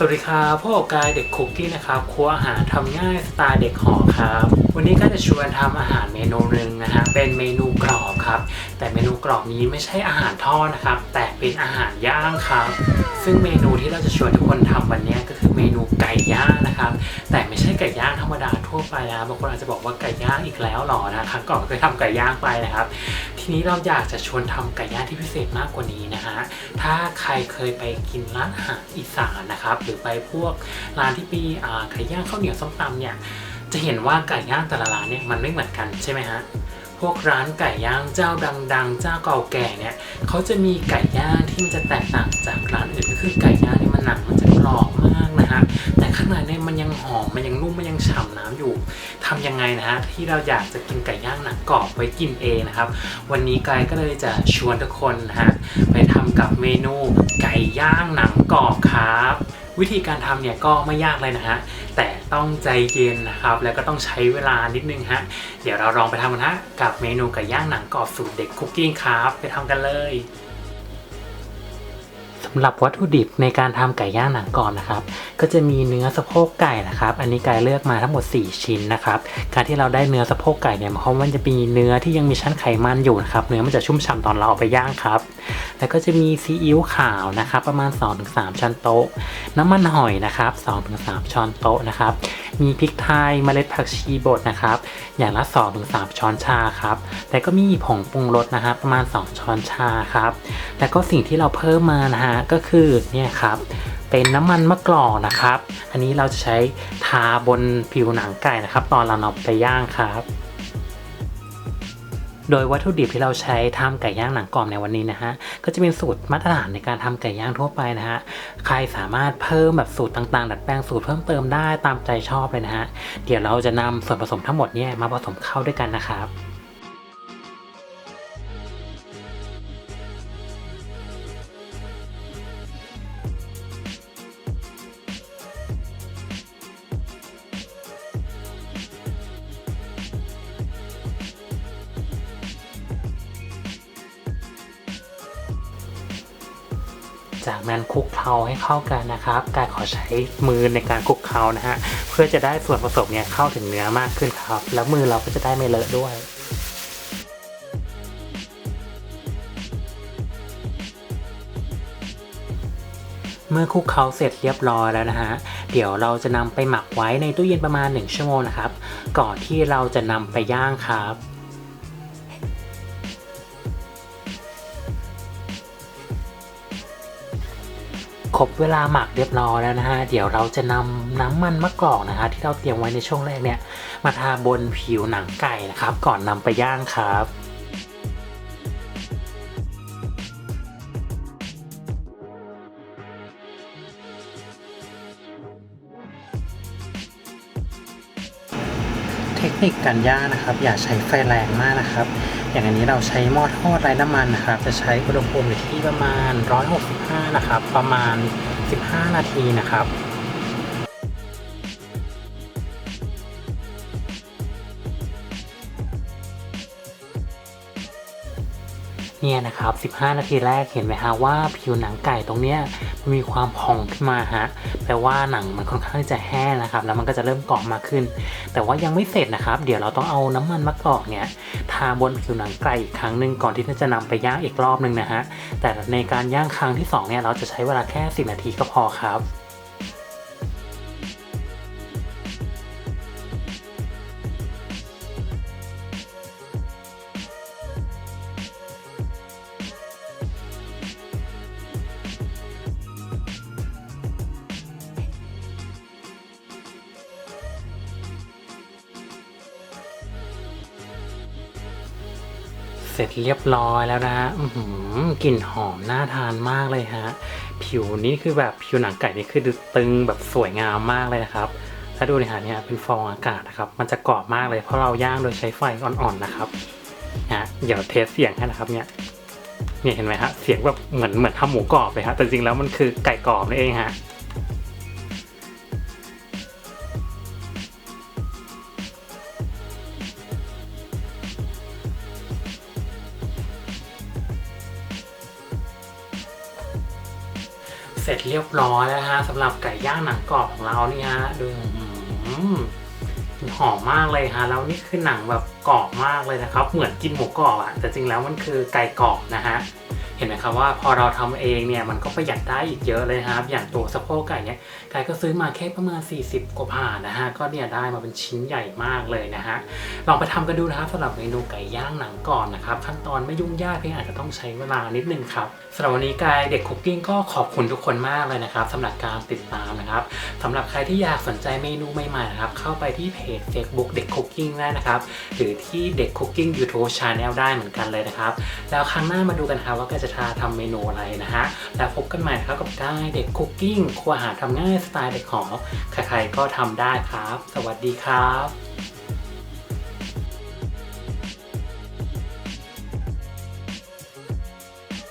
สวัสดีครับพวกกายเด็กคุกกี้นะครับครัวอาหารทำง่ายสไตล์เด็กหอครับ วันนี้ก็จะชวนทำอาหารเมนูหนึ่งนะฮะเป็นเมนูกรอบครับ แต่เมนูกรอบนี้ไม่ใช่อาหารทอดนะครับ แต่เป็นอาหารย่างครับ ซึ่งเมนูที่เราจะชวนทุกคนทำวันนี้ก็คือเมนูไก่ย่างนะครับ แต่ไม่ใช่ไก่ย่างธรรมดาทั่วไปนะบางคนอาจจะบอกว่าไก่ย่างอีกแล้วหรอนะครั้งก่อนเคยทำไก่ย่างไปนะครับ ทีนี้เราอยากจะชวนทำไก่ย่างที่พิเศษมากกว่านี้นะฮะ ถ้าใครเคยไปกินร้านอาหารอีสานนะครับ หรือไปพวกร้านที่มีไก่ย่างข้าวเหนียวส้มตำเนี่ย จะเห็นว่าไก่ย่างแต่ละร้านเนี่ยมันไม่เหมือนกันใช่ไหมฮะพวกร้านไก่ย่างเจ้าดัง ๆ เจ้าเก่าแก่เนี่ยเขาจะมีไก่ย่างที่มันจะแตกต่างจากร้านอื่นก็คือไก่ย่างเนี่มันหนังมันจะกรอบากนะฮะแต่ข้างในเนี่ยมันยังหอมมันยังนุ่มมันยังฉ่ำน้ำอยู่ทำยังไงนะฮะที่เราอยากจะกินไก่ย่างหนังกรอบไว้กินเองนะครับ วันนี้กายก็เลยจะชวนทุกคนนะฮะไปทำกับเมนูไก่ย่างหนังกรอบครับวิธีการทำเนี่ยก็ไม่ยากเลยนะฮะ แต่ต้องใจเย็นนะครับ แล้วก็ต้องใช้เวลานิดนึงฮะ เดี๋ยวเราลองไปทำกันฮะ กับเมนูไก่ย่างหนังกรอบสูตรเด็กคุกกิ้งครับ ไปทำกันเลย สำหรับวัตถุดิบในการทำไก่ย่างหนังกรอบนะครับ ก็จะมีเนื้อสะโพกไก่นะครับ อันนี้กายเลือกมาทั้งหมด 4 ชิ้นนะครับ การที่เราได้เนื้อสะโพกไก่เนี่ยหมายความว่ามันจะมีเนื้อที่ยังมีชั้นไขมันอยู่นะครับ เนื้อมันจะชุ่มฉ่ำตอนเราเอาไปย่างครับ แล้วก็จะมีซีอิ๊วขาวนะครับ ประมาณ 2-3 ช้อนโต๊ะ น้ำมันหอยนะครับ 2-3 ช้อนโต๊ะนะครับ มีพริกไทยเมล็ดผักชีบดนะครับ อย่างละ 2-3 ช้อนชาครับ แล้วก็มีผงปรุงรสนะครับ ประมาณ 2 ช้อนชาครับ แล้วก็สิ่งที่เราเพิ่มมานะฮะก็คือเนี่ยครับเป็นน้ำมันมะกรอกนะครับ อันนี้เราจะใช้ทาบนผิวหนังไก่นะครับ ตอนเรานำไปย่างครับ โดยวัตถุดิบที่เราใช้ทำไก่ย่างหนังกรอบในวันนี้นะฮะ ก็จะเป็นสูตรมาตรฐานในการทำไก่ย่างทั่วไปนะฮะ ใครสามารถเพิ่มแบบสูตรต่างๆ ดัดแปลงสูตรเพิ่มเติมได้ตามใจชอบเลยนะฮะ เดี๋ยวเราจะนำส่วนผสมทั้งหมดเนี่ยมาผสมเข้าด้วยกันนะครับ จากนั้นคลุกเคล้าให้เข้ากันนะครับกายขอใช้มือในการคลุกเคล้านะฮะเพื่อจะได้ส่วนผสมเนี่ยเข้าถึงเนื้อมากขึ้นครับ แล้วมือเราก็จะได้ไม่เลอะด้วยเมื่อคลุกเคล้าเสร็จเรียบร้อยแล้วนะฮะ เดี๋ยวเราจะนำไปหมักไว้ในตู้เย็นประมาณ 1 ชั่วโมงนะครับ ก่อนที่เราจะนำไปย่างครับ ครบเวลาหมักเรียบร้อยแล้วนะฮะ เดี๋ยวเราจะนำน้ำมันมะกอกนะฮะที่เราเตรียมไว้ในช่วงแรกเนี่ย มาทาบนผิวหนังไก่นะครับ ก่อนนำไปย่างครับเทคนิคการย่างนะครับ อย่าใช้ไฟแรงมากนะครับ อย่างอันนี้เราใช้หม้อทอดไร้น้ำมันนะครับ จะใช้อุณหภูมิอยู่ที่ประมาณ 165 นะครับ ประมาณ 15 นาทีนะครับ เนี่ยนะครับ 15 นาทีแรกเห็นไหมฮะว่าผิวหนังไก่ตรงเนี้ยมันมีความพองขึ้นมาฮะแปลว่าหนังมันค่อนข้างจะแห้งนะครับ แล้วมันก็จะเริ่มเกาะมากขึ้น แต่ว่ายังไม่เสร็จนะครับ เดี๋ยวเราต้องเอาน้ำมันมะกอกเนี่ยทาบนผิวหนังไก่อีกครั้งหนึ่งก่อนที่จะนำไปย่างอีกรอบหนึ่งนะฮะแต่ในการย่างครั้งที่สองเนี่ยเราจะใช้เวลาแค่ 10 นาทีก็พอครับ สร็จเรียบร้อยแล้วนะฮะอื้อหือกลิ่นหอมน่าทานมากเลยฮะ ผิวนี้คือแบบผิวหนังไก่นี่คือดูตึงแบบสวยงามมากเลยนะครับ ถ้าดูในหาเนี่ยเป็นฟองอากาศนะครับ มันจะกรอบมากเลยเพราะเราย่างโดยใช้ไฟอ่อนๆนะครับนะเดี๋ยวเทสเสียงให้นะครับเนี่ยเนี่ยเห็นไหมฮะ เสียงแบบเหมือนเหมือนทำหมูกรอบเลยฮะ แต่จริงแล้วมันคือไก่กรอบนั่นเองฮะ สร็จเรียบร้อยแล้วฮะสำหรับไก่ย่างหนังกรอบของเรานี่ฮะดูหอมมากเลยฮะแล้วนี่คือหนังแบบกรอบมากเลยนะครับ เหมือนกินหมูกรอบอะแต่จริงแล้วมันคือไก่กรอบนะฮะ เห็นไหมครับว่าพอเราทำเองเนี่ยมันก็ประหยัดได้อีกเยอะเลยครับ อย่างตัวสะโพกไก่เนี่ยไก่ก็ซื้อมาแค่ประมาณ 40 กว่าบาทนะฮะก็เนี่ยได้มาเป็นชิ้นใหญ่มากเลยนะฮะลองไปทำกันดูนะครับสำหรับเมนูไก่ย่างหนังก่อนนะครับขั้นตอนไม่ยุ่งยากเพียงอาจจะต้องใช้เวลานิดนึงครับสำหรับวันนี้กายเด็กคุกกิ้งก็ขอบคุณทุกคนมากเลยนะครับสำหรับการติดตามนะครับสำหรับใครที่อยากสนใจเมนูใหม่ๆนะครับเข้าไปที่เพจ Facebook เด็กคุกกิ้งได้นะครับหรือที่เด็กคุกกิ้ง YouTube Channel ได้เหมือนกันเลยนะครับแล้วครั้งหน้ามาดูกันครับว่ากายจะทำเมนูอะไรนะฮะ แล้วพบกันใหม่นะครับกับได้เด็กคุกกิ้งครัวอาหารทำง่ายสไตล์เด็กหอใครๆก็ทำได้ครับ สวัสดีครับ